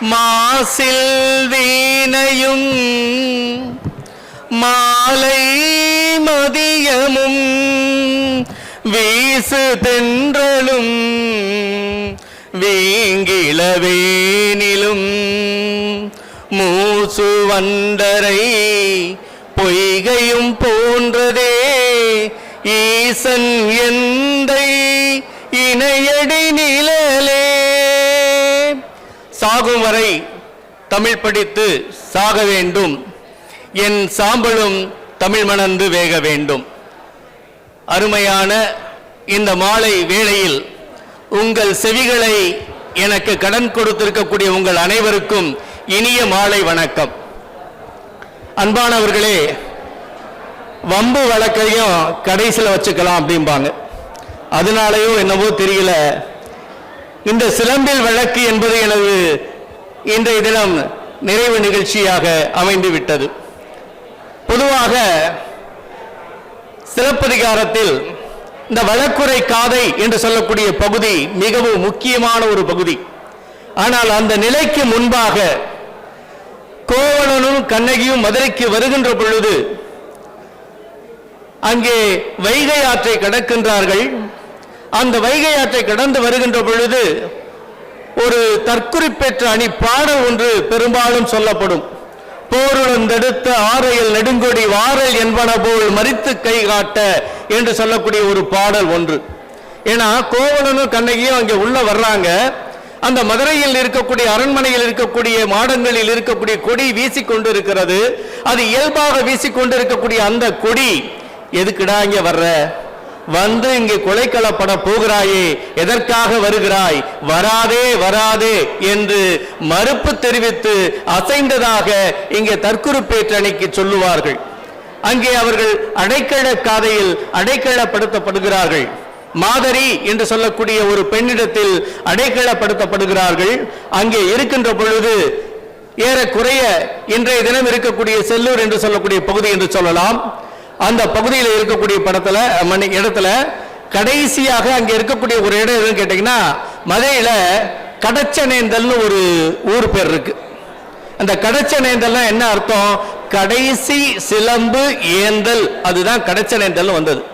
மாசில் வீணையும் மாலை மதியமும் வீசு தென்றலும் வீங்கிளவேனிலும். மூசு வண்டரை பொய்கையும் போன்றதே ஈசன் எந்தை இணையடி நிழலே சாகும் வரை தமிழ் படித்து சாக வேண்டும். என் சாம்பலும் தமிழ் மணந்து வேக வேண்டும். அருமையான இந்த மாலை வேளையில் உங்கள் செவிகளை எனக்கு கடன் கொடுத்திருக்கக்கூடிய உங்கள் அனைவருக்கும் இனிய மாலை வணக்கம். அன்பானவர்களே வம்பு வழக்கையும் கடைசியில் வச்சுக்கலாம் அப்படிம்பாங்க. அதனாலயோ என்னவோ தெரியல. இந்த சிலம்பில் வழக்கு என்பது எனது இன்றைய தினம் நிறைவு நிகழ்ச்சியாக அமைந்து விட்டது. பொதுவாக சிலப்பதிகாரத்தில் இந்த வழக்குரை காதை என்று சொல்லக்கூடிய பகுதி மிகவும் முக்கியமான ஒரு பகுதி. ஆனால் அந்த நிலைக்கு முன்பாக கோவலனும் கண்ணகியும் மதுரைக்கு வருகின்ற பொழுது அங்கே வைகை ஆற்றை கடக்கின்றார்கள். அந்த வைகை ஆற்றை கடந்து வருகின்ற பொழுது ஒரு தற்குறிப்பெற்ற அணி பாடல் ஒன்று பெரும்பாலும் சொல்லப்படும். போருளந்தெடுத்த ஆரையில் நெடுங்கொடி வாரல் என்பன போல் மறித்து கை காட்ட என்று சொல்லக்கூடிய ஒரு பாடல் ஒன்று. ஏன்னா கோவலனும் கண்ணகியும் அங்கே உள்ள வர்றாங்க. அந்த மதுரையில் இருக்கக்கூடிய அரண்மனையில் இருக்கக்கூடிய மாடங்களில் இருக்கக்கூடிய கொடி வீசிக்கொண்டு இருக்கிறது அது இயல்பாக வீசிக்கொண்டு இருக்கக்கூடிய அந்த கொடி. எதுக்குடா இங்கே வர்ற? வந்து இங்கே கொலைக்களப்பட போகிறாயே எதற்காக வருகிறாய்? வராதே வராதே என்று மறுப்பு தெரிவித்து அசைந்ததாக இங்கே தற்குறிப்பேற்றணிக்கு சொல்லுவார்கள். அங்கே அவர்கள் அடைக்கழ காதையில் அடைக்கழப்படுத்தப்படுகிறார்கள் மாதரி என்று சொல்லக்கூடிய ஒரு பெண்ணிடத்தில் அடைக்கலப்படுத்தப்படுகிறார்கள். அங்கே இருக்கின்ற பொழுது ஏறக்குறைய இன்றைய தினம் இருக்கக்கூடிய செல்லூர் என்று சொல்லக்கூடிய பகுதி என்று சொல்லலாம். அந்த பகுதியில் இருக்கக்கூடிய படத்துல மணி இடத்துல கடைசியாக அங்க இருக்கக்கூடிய ஒரு இடம் எதுன்னு கேட்டீங்கன்னா மதுரையில கடச்சனேந்தல்னு ஒரு ஊர் பேர் இருக்கு. அந்த கடச்சனேந்தல்னா என்ன அர்த்தம்? கடைசி சிலம்பு ஏந்தல். அதுதான் கடச்சனேந்தல் வந்தது.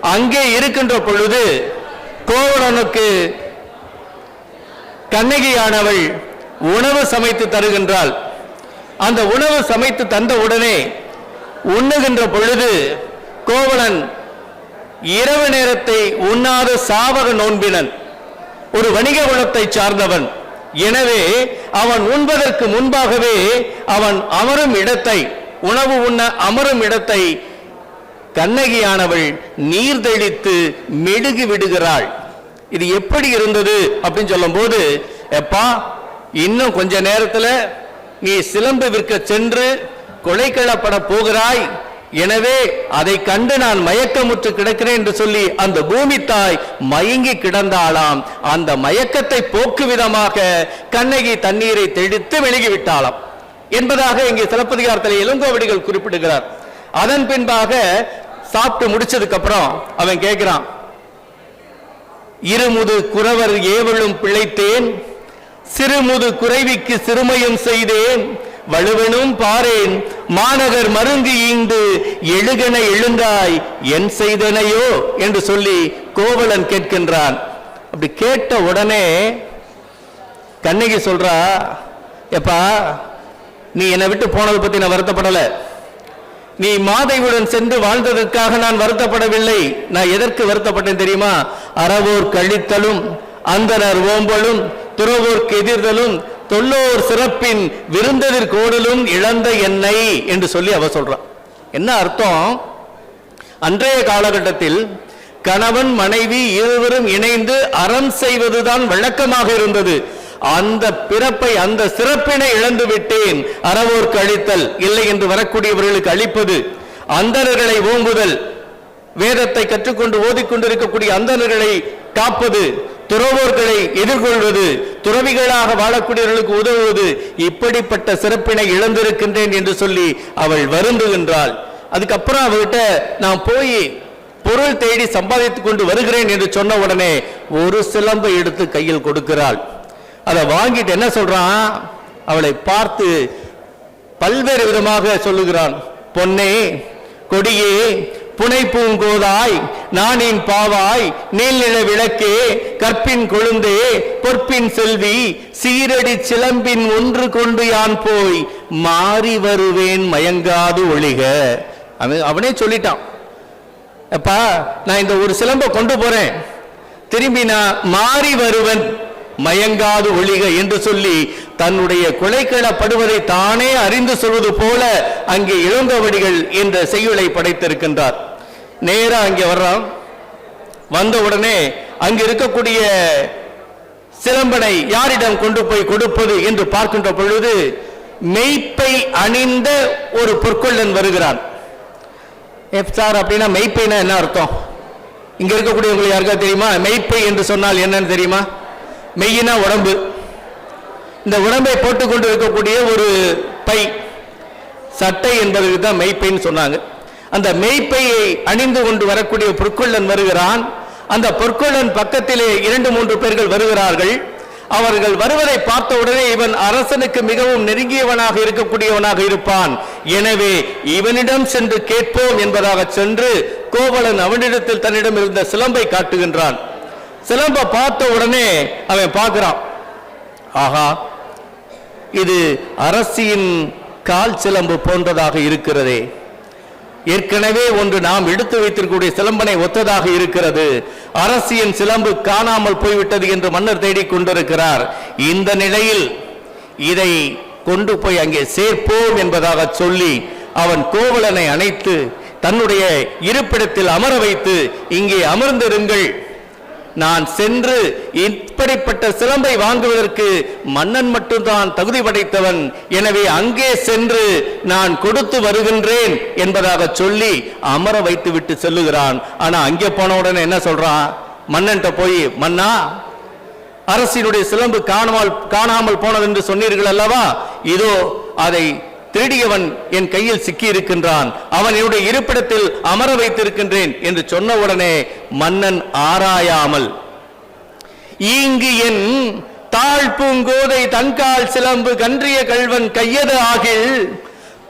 அங்கே இருக்கின்ற பொழுது கோவலனுக்கு கண்ணகியானவள் உணவு சமைத்து தருகின்றாள். அந்த உணவு சமைத்து தந்த உடனே உண்ணுகின்ற பொழுது கோவலன் இரவு நேரத்தை உண்ணாத சாவக நோன்பினன் ஒரு வணிக குலத்தை சார்ந்தவன். எனவே அவன் உண்பதற்கு முன்பாகவே அவன் அமரும் இடத்தை உணவு உண்ண அமரும் இடத்தை கண்ணகியானவள் நீர் தெளித்து மெழுகு விடுகிறாள். இது எப்படி இருந்தது அப்படின்னு சொல்லும்போது எப்பா இன்னும் கொஞ்ச நேரத்தில் நீ சிலம்பு விற்க சென்று கொலைக்களப்பட போகிறாய். எனவே அதை கண்டு நான் மயக்கமுற்று கிடக்கிறேன் என்று சொல்லி அந்த பூமி தாய் மயங்கி கிடந்தாளாம். அந்த மயக்கத்தை போக்கு விதமாக கண்ணகி தண்ணீரை தெளித்து மெழுகி என்பதாக இங்கே சிலப்பதிகாரத்தில் இளங்கோவடிகள் குறிப்பிடுகிறார். அதன் பின்பாக சாப்பிட்டு முடிச்சதுக்கு அப்புறம் அவன் கேட்கிறான் இருமுது குறவர் ஏவலும் பிழைத்தேன் சிறுமுது குறைவிக்கு சிறுமையும் செய்தேன் வலுவனும் பாரேன் மாநகர் மருங்கு ஈண்டு எழுகன எழுந்தாய் என் செய்தனையோ? என்று சொல்லி கோவலன் கேட்கின்றான். அப்படி கேட்ட உடனே கண்ணகி சொல்றா எப்பா நீ என்னை விட்டு போனதை பத்தி நான் வருத்தப்படல. நீ மாதைவுடன் சென்று வாழ்ந்ததற்காக நான் வருத்தப்படவில்லை. நான் எதற்கு வருத்தப்பட்டேன் தெரியுமா? அறவோர் கழித்தலும் அந்தனர் ஓம்பலும் துறவோர்க்கு எதிர்தலும் தொல்லோர் சிறப்பின் விருந்ததிர் கோடலும் இழந்த என்னை என்று சொல்லி அவ சொல்றான் என்ன அர்த்தம்? அன்றைய காலகட்டத்தில் கணவன் மனைவி இருவரும் இணைந்து அறம் செய்வதுதான் வழக்கமாக இருந்தது. அந்த பிறப்பை அந்த சிறப்பினை இழந்து விட்டேன். அறவோர்க்கு கழித்தல் இல்லை என்று வரக்கூடியவர்களுக்கு அளிப்பது. அந்தணர்களை ஓம்புதல் வேதத்தை கற்றுக்கொண்டு ஓதிக்கொண்டிருக்கக்கூடிய அந்தணர்களை காப்பது. துறவோர்களை எதிர்கொள்வது துறவிகளாக வாழக்கூடியவர்களுக்கு உதவுவது இப்படிப்பட்ட சிறப்பினை இழந்திருக்கின்றேன் என்று சொல்லி அவள் வருந்துகின்றாள். அதுக்கப்புறம் அவர்கிட்ட நான் போய் பொருள் தேடி சம்பாதித்துக் கொண்டு வருகிறேன் என்று சொன்ன உடனே ஒரு சிலம்பை எடுத்து கையில் கொடுக்கிறாள். அதை வாங்கிட்டு என்ன சொல்றான்? அவளை பார்த்து பல்வேறு விதமாக சொல்லுகிறான். பொன்னே கொடியே புனை பூங்கோதாய் நானின் பாவாய் நீல்நில விளக்கே கற்பின் கொழுந்தே பொற்பின் செல்வி சீரடி சிலம்பின் ஒன்று கொண்டு யான் போய் மாறி வருவேன் மயங்காது ஒளிக அவன் அவனே சொல்லிட்டான். அப்பா நான் இந்த ஒரு சிலம்பை கொண்டு போறேன். திரும்பி நான் மாறி வருவன். மயங்காது ஒளிக என்று சொல்லி தன்னுடைய கொலைக்களப்படுவதை தானே அறிந்து சொல்வது போல அங்கே இளங்கவடிகள் என்ற செய்யுளை படைத்திருக்கின்றார். நேரா அங்கே வர்றான். வந்த உடனே அங்க இருக்கக்கூடிய சிலம்பனை யாரிடம் கொண்டு போய் கொடுப்பது என்று பார்க்கின்ற பொழுது மெய்ப்பை அணிந்த ஒரு பொற்கொள்ளன் வருகிறான். எஃப் சார் அப்படின்னா மெய்ப்பைனா என்ன அர்த்தம்? இங்க இருக்கக்கூடியவங்களுக்கு யாருக்கா தெரியுமா? மெய்ப்பை என்று சொன்னால் என்னன்னு தெரியுமா? மெய்யினா உடம்பு. இந்த உடம்பை போட்டுக்கொண்டு இருக்கக்கூடிய ஒரு பை சட்டை என்பதற்கு தான் மெய்ப்பைன்னு சொன்னாங்க. அந்த மெய்ப்பையை அணிந்து கொண்டு வரக்கூடிய பொற்கொள்ளன் வருகிறான். அந்த பொற்கொள்ளன் பக்கத்திலே இரண்டு மூன்று பேர்கள் வருகிறார்கள். அவர்கள் வருவதை பார்த்த உடனே இவன் அரசனுக்கு மிகவும் நெருங்கியவனாக இருக்கக்கூடியவனாக இருப்பான். எனவே இவனிடம் சென்று கேட்போம் என்பதாக சென்று கோவலன் அவனிடத்தில் தன்னிடம் இருந்த சிலம்பை காட்டுகின்றான். சிலம்ப பார்த்த உடனே அவன் பார்க்கிறான். ஆஹா இது அரசியின் கால் சிலம்பு போன்றதாக இருக்கிறதே. ஏற்கனவே ஒன்று நாம் எடுத்து வைத்திருக்கக்கூடிய சிலம்பனை ஒத்ததாக இருக்கிறது. அரசியின் சிலம்பு காணாமல் போய்விட்டது என்று மன்னர் தேடிக் கொண்டிருக்கிறார். இந்த நிலையில் இதை கொண்டு போய் அங்கே சேர்ப்போம் என்பதாக சொல்லி அவன் கோவலனை அணைத்து தன்னுடைய இருப்பிடத்தில் அமர வைத்து இங்கே அமர்ந்திருங்கள் நான் சென்று இப்படிப்பட்ட சிலம்பை வாங்குவதற்கு மன்னன் மட்டும்தான் தகுதி படைத்தவன். எனவே அங்கே சென்று நான் கொடுத்து வருகின்றேன் என்பதாக சொல்லி அமர வைத்து விட்டு செல்லுகிறான். ஆனா அங்கே போன உடனே என்ன சொல்றான்? மன்னன்ட்ட போய் மன்னா அரசினுடைய சிலம்பு காணாமல் காணாமல் போனது என்று சொன்னீர்கள் அல்லவா? இதோ அதை திருடியவன் என் கையில் சிக்கி இருக்கின்றான் அவன் என்னுடைய இருப்பிடத்தில் அமர வைத்திருக்கின்றேன் என்று சொன்ன உடனே மன்னன் ஆராயாமல் ஈங்கு என் தாழ் பூங்கோதை தன்கால் சிலம்பு கன்றிய கள்வன் கையது ஆகில்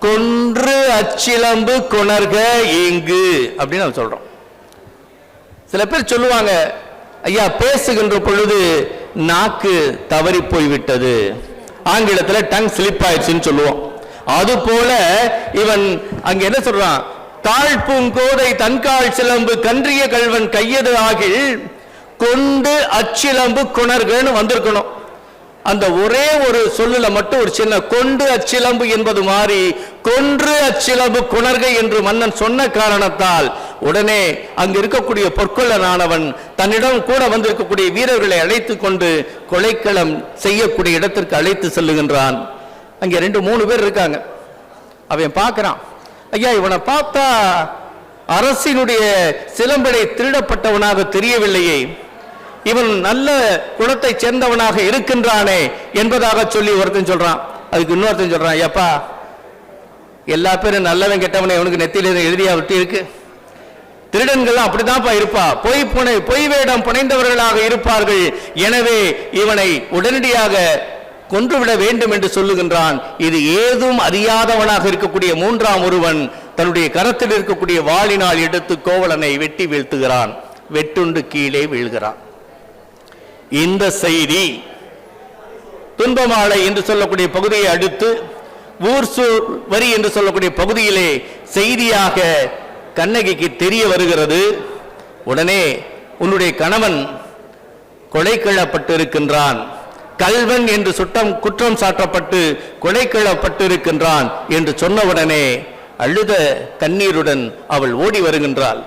கொன்று அச்சிலம்பு கொணர்க ஈங்கு அப்படின்னு அவன் சொல்றோம் சில பேர் சொல்லுவாங்க ஐயா பேசுகின்ற பொழுது நாக்கு தவறி போய்விட்டது. ஆங்கிலத்துல டங் ஸ்லிப் ஆயிடுச்சுன்னு சொல்லுவோம். அது போல இவன் அங்க என்ன சொல்றான்? தாழ்பூங்கோதை தன்கால் சிலம்பு கன்றிய கள்வன் கையது ஆகில் கொண்டு அச்சிலம்பு குணர்கள்னு வந்திருக்கணும். அந்த ஒரே ஒரு சொல்லுல மட்டும் ஒரு சின்ன கொண்டு அச்சிலம்பு என்பது மாறி கொன்று அச்சிலம்பு குணர்கை என்று மன்னன் சொன்ன காரணத்தால் உடனே அங்கு இருக்கக்கூடிய பொற்கொள்ளனானவன் தன்னிடம் கூட வந்திருக்கக்கூடிய வீரர்களை அழைத்து கொண்டு கொலைக்களம் செய்யக்கூடிய இடத்திற்கு அழைத்து செல்லுகின்றான். அங்கே ரெண்டு மூணு பேர் இருக்காங்க. அவன் பார்க்குறான். ஐயா இவனை பார்த்தா அரசினுடைய சிலம்படை திருடப்பட்டவனாக தெரியவில்லையே. இவன் நல்ல குணத்தை சேர்ந்தவனாக இருக்கின்றானே என்பதாக சொல்லி ஒருத்தன் சொல்றான். அதுக்கு இன்னொருத்தன் சொல்றான் ஐயாப்பா எல்லா பேரும் நல்லவன் கெட்டவனை அவனுக்கு நெத்தியில எழுதியா விட்டு இருக்கு திருடன்கள் அப்படிதான்ப்பா இருப்பா. பொய் புனை பொய் வேடம் புனைந்தவர்களாக இருப்பார்கள். எனவே இவனை உடனடியாக கொன்றுவிட வேண்டும் என்று சொல்லுகின்றான். இது ஏதும் அறியாதவனாக இருக்கக்கூடிய மூன்றாம் ஒருவன் தன்னுடைய கரத்தில் இருக்கக்கூடிய வாளினால் எடுத்து கோவலனை வெட்டி வீழ்த்துகிறான். வெட்டுண்டு கீழே வீழ்கிறான். இந்த செய்தி துன்பமாலை என்று சொல்லக்கூடிய பகுதியை அடுத்து ஊர்சூர் வரி என்று சொல்லக்கூடிய பகுதியிலே செய்தியாக கண்ணகிக்கு தெரிய வருகிறது. உடனே உன்னுடைய கணவன் கொலை இருக்கின்றான் கல்வன் என்று சுட்டம் குற்றம் சாட்டப்பட்டு கொலை என்று சொன்னவுடனே அழுத கண்ணீருடன் அவள் ஓடி வருகின்றாள்.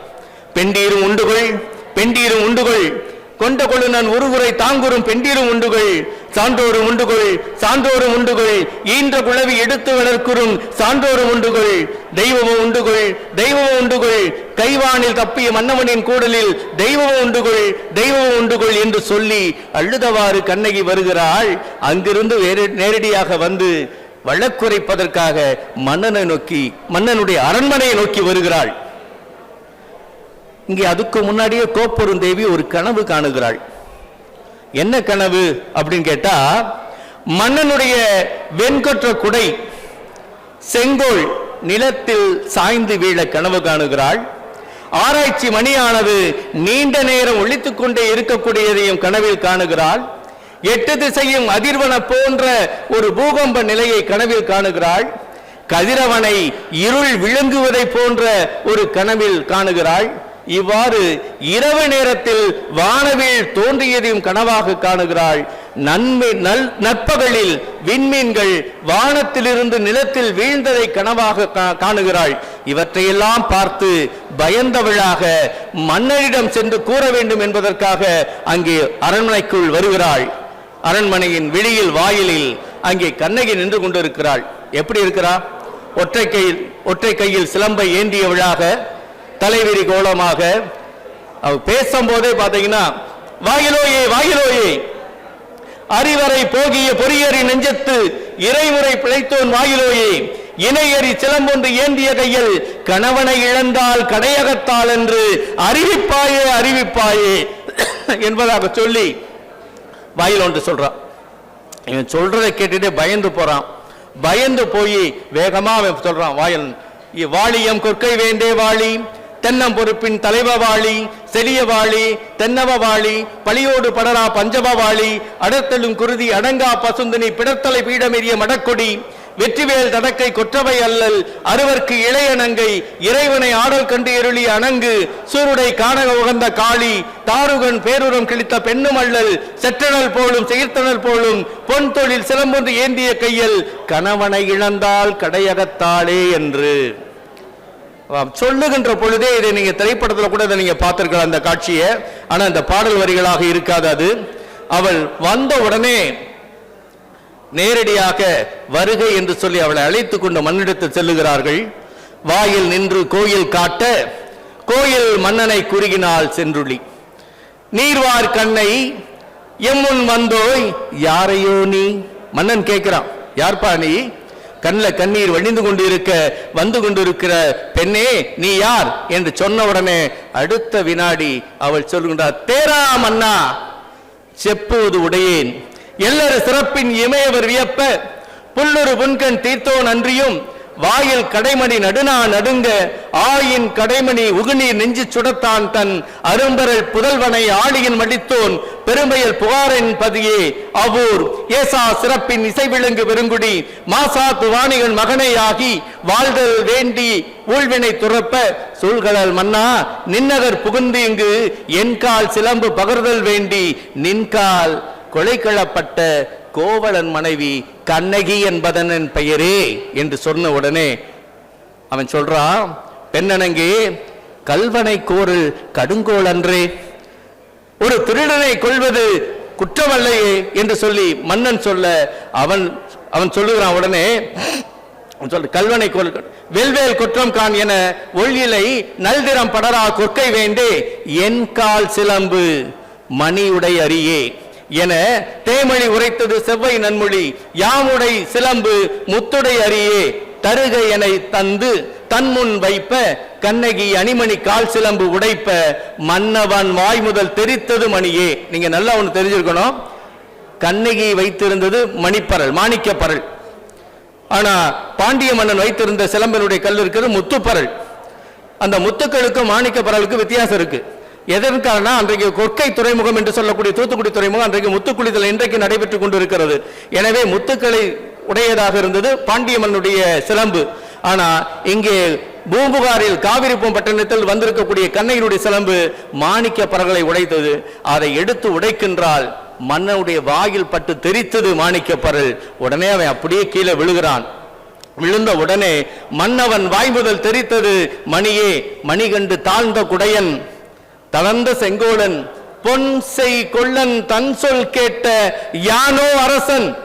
பெண்டீரும் உண்டுகொள் பெண்டீரும் உண்டுகொள் கொண்ட கொழுநன் ஒருவுரை தாங்குறும் பெண்டிரும் உண்டுகள் சான்றோரும் உண்டுகள் சான்றோரும் உண்டுகள் ஈன்ற குழவி எடுத்து வளர்க்குறும் சான்றோரும் உண்டுகள் தெய்வமும் உண்டுகள் தெய்வமும் உண்டுகள் கைவானில் தப்பிய மன்னவனின் கூடலில் தெய்வமும் உண்டுகள் தெய்வமும் உண்டுகள் என்று சொல்லி அழுதவாறு கண்ணகி வருகிறாள். அங்கிருந்து நேரடியாக வந்து வழக்குரைப்பதற்காக மன்னனை நோக்கி மன்னனுடைய அரண்மனையை நோக்கி வருகிறாள். இங்கே அதுக்கு முன்னாடியே கோப்பெருந்தேவி ஒரு கனவு காணுகிறாள். என்ன கனவு அப்படின்னு கேட்டா மன்னனுடைய வெண்கொற்ற குடை செங்கோல் நிலத்தில் சாய்ந்து வீழ கனவு காணுகிறாள். ஆராய்ச்சி மணியானது நீண்ட நேரம் ஒழித்துக் கொண்டே இருக்கக்கூடியதையும் கனவில் காணுகிறாள். எட்டு திசையும் அதிர்வன போன்ற ஒரு பூகம்ப நிலையை கனவில் காணுகிறாள். கதிரவனை இருள் விழுங்குவதை போன்ற ஒரு கனவில் காணுகிறாள். இவ்வாறு இரவு நேரத்தில் வானவில் தோன்றியதையும் கனவாக காணுகிறாள். நன்மை நல் நற்பகலில் விண்மீன்கள் வானத்திலிருந்து நிலத்தில் வீழ்ந்ததை கனவாக கா- காணுகிறாள். இவற்றையெல்லாம் பார்த்து பயந்தவளாக மன்னரிடம் சென்று கூற வேண்டும் என்பதற்காக அங்கே அரண்மனைக்குள் வருகிறாள். அரண்மனையின் வெளியில் வாயிலில் அங்கே கண்ணகி நின்று கொண்டிருக்கிறாள். எப்படி இருக்கிறா? ஒற்றை கையில் ஒற்றை கையில் சிலம்பை ஏந்தியவளாக தலைவிரி கோலமாக அவ பேசும்போதே பாத்தீங்கன்னா வாயிலோயே வாயிலோயே அறிவரை போகிய பொறியறி நெஞ்சத்து இறைமுறை பிழைத்தோன் வாயிலோயே இணையறி சிலம்பொன்று ஏந்திய கையில் கணவனை இழந்தால் கடையகத்தால் என்று அறிவிப்பாயே அறிவிப்பாயே என்பதாக சொல்லி வாயில் ஒன்று சொல்றான் இவன் சொல்றதை கேட்டுட்டு பயந்து போறான். பயந்து போய் வேகமா அவன் சொல்றான் வாயில் வாளியம் கொற்கை வேண்டே வாழி தென்னம் பொறுப்பின் தலைவ வாழி செலிய தென்னவ பழியோடு படரா பஞ்சவ வாழி அடர்த்தலும் குருதி அடங்கா பசுந்தினி பிடத்தலை பீடமெறிய மடக்கொடி வெற்றிவேல் தடக்கை கொற்றவை அல்லல் அறுவர்க்கு இளையணங்கை இறைவனை ஆடல் கண்டு எருளி அணங்கு சூருடை காணக உகந்த காளி தாருகன் பேருரம் கிழித்த பெண்ணும் அல்லல் செற்றனல் போலும் செயற்தனல் போலும் பொன் தொழில் சிலம்பொன்று ஏந்திய கையில் கணவனை இழந்தால் கடையகத்தாளே என்று. சொல்லுகின்ற பொழுதே இதை நீங்க திரைப்படத்துல கூட இதை நீங்க பார்த்திருக்கலாம் அந்த காட்சியை. ஆனா இந்த பாடல் வரிகளாக இருக்காது அது. அவள் வந்த உடனே நேரடியாக வருகை என்று சொல்லி அவளை அழைத்துக் கொண்டு மண்ணெடுத்து செல்லுகிறார்கள். வாயில் நின்று கோயில் காட்ட கோயில் மன்னனை குறுகினாள் சென்றுளி நீர்வார் கண்ணை எம்முன் வந்தோய் யாரையோ நீ? மன்னன் கேட்கிறான். யார்ப்பா நீ? கண்ணில் கண்ணீர் வழிந்து கொண்டு இருக்க வந்து கொண்டிருக்கிற பெண்ணே நீ யார்? என்று சொன்ன உடனே அடுத்த வினாடி அவள் சொல்கின்றார் தேரா மன்னா செப்புவது உடையேன். எல்லர சிறப்பின் இமையவர் வியப்ப புல்லொரு புன்கண் தீர்த்தோன் அன்றியும் வாயில் கடைமணி நடுநா நடுங்க ஆயின் கடைமணி உகுநீர் நெஞ்சு சுடத்தான் தன் அரும்பரல் புதல்வனை ஆளியின் மடித்தோன் பெருமையில் புகாரின் பதியே அவூர் ஏசா சிறப்பின் இசை விளங்கு பெருங்குடி மாசா வாணிகள் மகனையாகி வாழ்தல் வேண்டி ஊழ்வினை துறப்ப சூழ்கடல் மன்னா நின்னகர் புகுந்து இங்கு என் கால் சிலம்பு பகர்தல் வேண்டி நின்கால் கொலைக்களப்பட்ட கோவலன் மனைவி கண்ணகி என்பதன் பெயரே என்று சொன்ன உடனே அவன் சொல்றான் பெண்ணனங்கே கல்வனை கோரு கடுங்கோல் அன்றே ஒரு திருடனை கொள்வது குற்றமல்லையே என்று சொல்லி மன்னன் சொல்ல அவன் அவன் சொல்லுகிறான் உடனே சொல்ற கல்வனை கொல் வெல்வேல் குற்றம் கான் என ஒழியலை நல்திறம் படரா கொற்கை வேண்டே. என் கால் சிலம்பு மணியுடை அரியே. என தேமொழி உரைத்தது செவ்வை நன்மொழி யாமுடை சிலம்பு முத்துடை அரியே தருக என தந்து தன்முன் வைப்ப கண்ணகி அணிமணி கால் சிலம்பு உடைப்ப மன்னவன் வாய் முதல் தெரித்தது மணியே. நீங்க நல்லா ஒன்று தெரிஞ்சிருக்கணும். கண்ணகி வைத்திருந்தது மணிப்பரல் மாணிக்கப்பரல். ஆனா பாண்டிய மன்னன் வைத்திருந்த சிலம்பனுடைய கல் இருக்கிறது முத்துப்பரல். அந்த முத்துக்களுக்கும் மாணிக்கப்பரலுக்கும் வித்தியாசம் இருக்கு. எதற்கான அன்றைக்கு கொற்கை துறைமுகம் என்று சொல்லக்கூடிய தூத்துக்குடி துறைமுகம் அன்றைக்கு முத்துக்குளிதல் இன்றைக்கு நடைபெற்றுக் கொண்டிருக்கிறது. எனவே முத்துக்களை உடையதாக இருந்தது பாண்டியம்மனுடைய சிலம்பு. ஆனா இங்கே பூம்புகாரில் காவிரிப்பூம் பட்டணத்தில் வந்திருக்கக்கூடிய கண்ணையினுடைய சிலம்பு மாணிக்க பரல்களை உடைத்தது. அதை எடுத்து உடைக்கின்றால் மன்னனுடைய வாயில் பட்டு தெரித்தது மாணிக்க பரல். உடனே அவன் அப்படியே கீழே விழுகிறான். விழுந்த உடனே மன்னவன் வாய் முதல் தெரித்தது மணியே மணிகண்டு தாழ்ந்த குடையன் தளர்ந்த செங்கோலன் பொன் செய் கொள்ளன் தன் சொல் கேட்ட யானோ அரசன்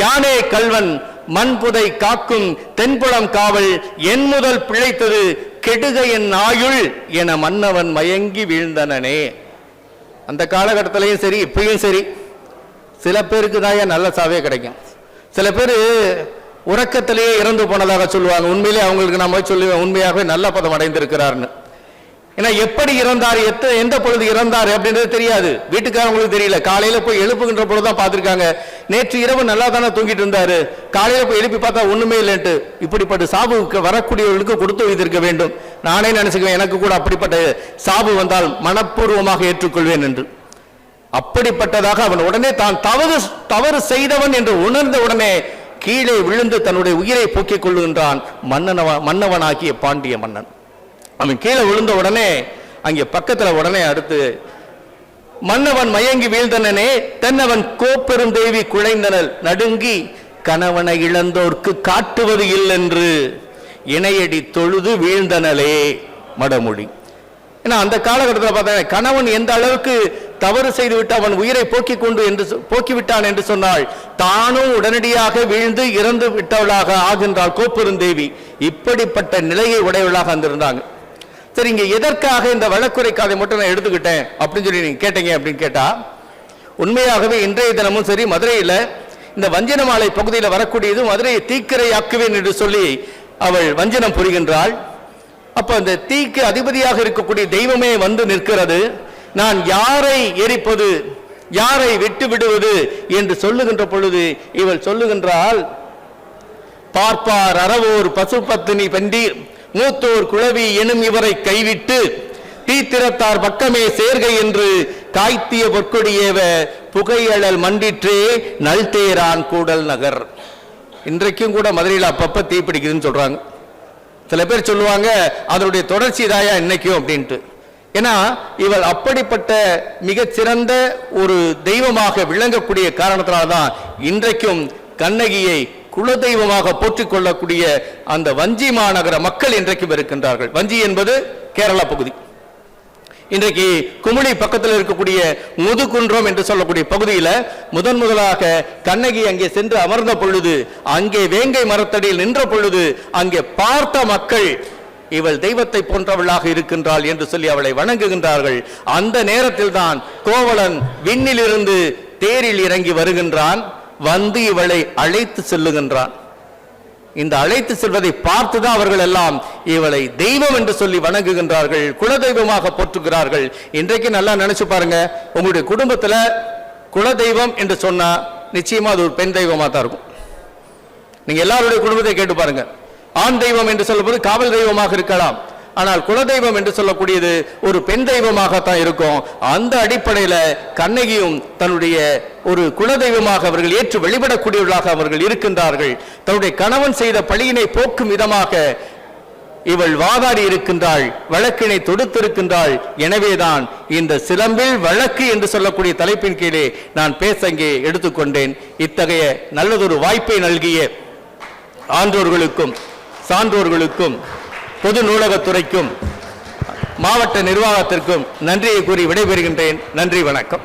யானே கல்வன் மண்புதை காக்கும் தென்புலம் காவல் என் முதல் பிழைத்தது கெடுக என் ஆயுள் என மன்னவன் மயங்கி வீழ்ந்தனனே. அந்த காலகட்டத்திலையும் சரி இப்பயும் சரி. சில பேருக்கு தான் நல்ல சாவே கிடைக்கும். சில பேர் உறக்கத்திலேயே இறந்து போனதாக சொல்லுவாங்க. உண்மையிலே அவங்களுக்கு நான் போய் சொல்லுவேன் உண்மையாகவே நல்ல பதம் அடைந்திருக்கிறார்னு. ஏன்னா எப்படி இறந்தார் எத்த எந்த பொழுது இறந்தார் அப்படின்றது தெரியாது. வீட்டுக்காரங்களுக்கு தெரியல. காலையில போய் எழுப்புகின்ற பொழுது தான் பார்த்துருக்காங்க. நேற்று இரவு நல்லா தானே தூங்கிட்டு இருந்தாரு. காலையில போய் எழுப்பி பார்த்தா ஒண்ணுமே இல்லைன்ட்டு. இப்படிப்பட்ட சாபுக்கு வரக்கூடியவர்களுக்கு கொடுத்து வைத்திருக்க வேண்டும். நானே நினைச்சுக்குவேன் எனக்கு கூட அப்படிப்பட்ட சாபு வந்தால் மனப்பூர்வமாக ஏற்றுக்கொள்வேன் என்று. அப்படிப்பட்டதாக அவன் உடனே தான் தவறு தவறு செய்தவன் என்று உணர்ந்த உடனே கீழே விழுந்து தன்னுடைய உயிரை போக்கிக் கொள்ளுகின்றான் மன்னனவ மன்னவனாகிய பாண்டிய மன்னன். அவன் கீழே விழுந்த உடனே அங்கே பக்கத்தில் உடனே அடுத்து மன்னவன் மயங்கி வீழ்ந்தனனே தென்னவன் கோப்பெரும் தேவி குழைந்தனல் நடுங்கி கணவனை இழந்தோர்க்கு காட்டுவது இல்லென்று இணையடி தொழுது வீழ்ந்தனலே மடமொழி ஏன்னா அந்த காலகட்டத்தில் பார்த்தா கணவன் எந்த அளவுக்கு தவறு செய்துவிட்டு அவன் உயிரை போக்கிக் கொண்டு என்று சொ- போக்கிவிட்டான் என்று சொன்னால் தானும் உடனடியாக வீழ்ந்து இறந்து விட்டவளாக ஆகின்றாள் கோப்பெருந்தேவி இப்படிப்பட்ட நிலையை உடையவளாக வந்திருந்தாங்க. சரி இங்க எதற்காக இந்த வழக்குறை காதை மட்டும் நான் எடுத்துக்கிட்டேன் அப்படின்னு சொல்லி நீங்க கேட்டீங்க அப்படின்னு கேட்டா உண்மையாகவே இன்றைய தினமும் சரி மதுரையில இந்த வஞ்சனமாலை பகுதியில் வரக்கூடியது மதுரையை தீக்கிரையாக்குவேன் என்று சொல்லி அவள் வஞ்சனம் புரிகின்றாள். அப்ப அந்த தீக்கு அதிபதியாக இருக்கக்கூடிய தெய்வமே வந்து நிற்கிறது. நான் யாரை எரிப்பது யாரை விட்டு விடுவது என்று சொல்லுகின்ற பொழுது இவள் சொல்லுகின்றாள் பார்ப்பார் அறவோர் பசுபத்தினி பெண்டீர். மூத்தோர் குழவி எனும் இவரை கைவிட்டு தீத்திரத்தார் பக்கமே சேர்க என்று காய்த்திய பொற்கொடியேவ புகையழல் மண்டிற்றே நல்தேரான் கூடல் நகர். இன்றைக்கும் கூட மதுரையில் அப்பப்ப தீ பிடிக்குதுன்னு சொல்றாங்க. சில பேர் சொல்லுவாங்க அதனுடைய தொடர்ச்சி தாயா இன்னைக்கும்? அப்படின்ட்டு. ஏன்னா இவள் அப்படிப்பட்ட மிகச்சிறந்த ஒரு தெய்வமாக விளங்கக்கூடிய காரணத்தினால்தான் இன்றைக்கும் கண்ணகியை குலதெய்வமாக போற்றிக் கொள்ளக்கூடிய அந்த வஞ்சி மாநகர மக்கள் இன்றைக்கும் இருக்கின்றார்கள். வஞ்சி என்பது கேரளா பகுதி. இன்றைக்கு குமுளி பக்கத்தில் இருக்கக்கூடிய முதுகுன்றம் என்று சொல்லக்கூடிய பகுதியில முதன் முதலாக கண்ணகி அங்கே சென்று அமர்ந்த பொழுது அங்கே வேங்கை மரத்தடியில் நின்ற பொழுது அங்கே பார்த்த மக்கள் இவள் தெய்வத்தை போன்றவளாக இருக்கின்றாள் என்று சொல்லி அவளை வணங்குகின்றார்கள். அந்த நேரத்தில் தான் கோவலன் விண்ணிலிருந்து தேரில் இறங்கி வருகின்றான். வந்து இவளை அழைத்து செல்லுகின்றான். இந்த அழைத்து செல்வதை பார்த்துதான் அவர்கள் எல்லாம் இவளை தெய்வம் என்று சொல்லி வணங்குகின்றார்கள் குலதெய்வமாக போற்றுகிறார்கள். இன்றைக்கு நல்லா நினைச்சு பாருங்க உங்களுடைய குடும்பத்துல குலதெய்வம் என்று சொன்னா நிச்சயமா அது ஒரு பெண் தெய்வமா தான் இருக்கும். நீங்க எல்லாருடைய குடும்பத்தை கேட்டு பாருங்க. ஆண் தெய்வம் என்று சொல்லும்போது காவல் தெய்வமாக இருக்கலாம். ஆனால் குலதெய்வம் என்று சொல்லக்கூடியது ஒரு பெண் தெய்வமாகத்தான் இருக்கும். அந்த அடிப்படையில கண்ணகியும் தன்னுடைய ஒரு குலதெய்வமாக அவர்கள் ஏற்று வழிபடக்கூடியவர்களாக அவர்கள் இருக்கின்றார்கள். தன்னுடைய கணவன் செய்த பழியினை போக்கும் விதமாக இவள் வாதாடி இருக்கின்றாள் வழக்கினை தொடுத்திருக்கின்றாள். எனவேதான் இந்த சிலம்பில் வழக்கு என்று சொல்லக்கூடிய தலைப்பின் கீழே நான் பேச இங்கே எடுத்துக்கொண்டேன். இத்தகைய நல்லதொரு வாய்ப்பை நல்கிய ஆன்றோர்களுக்கும் சான்றோர்களுக்கும் பொது நூலகத்துறைக்கும் மாவட்ட நிர்வாகத்திற்கும் நன்றியை கூறி விடைபெறுகின்றேன். நன்றி வணக்கம்.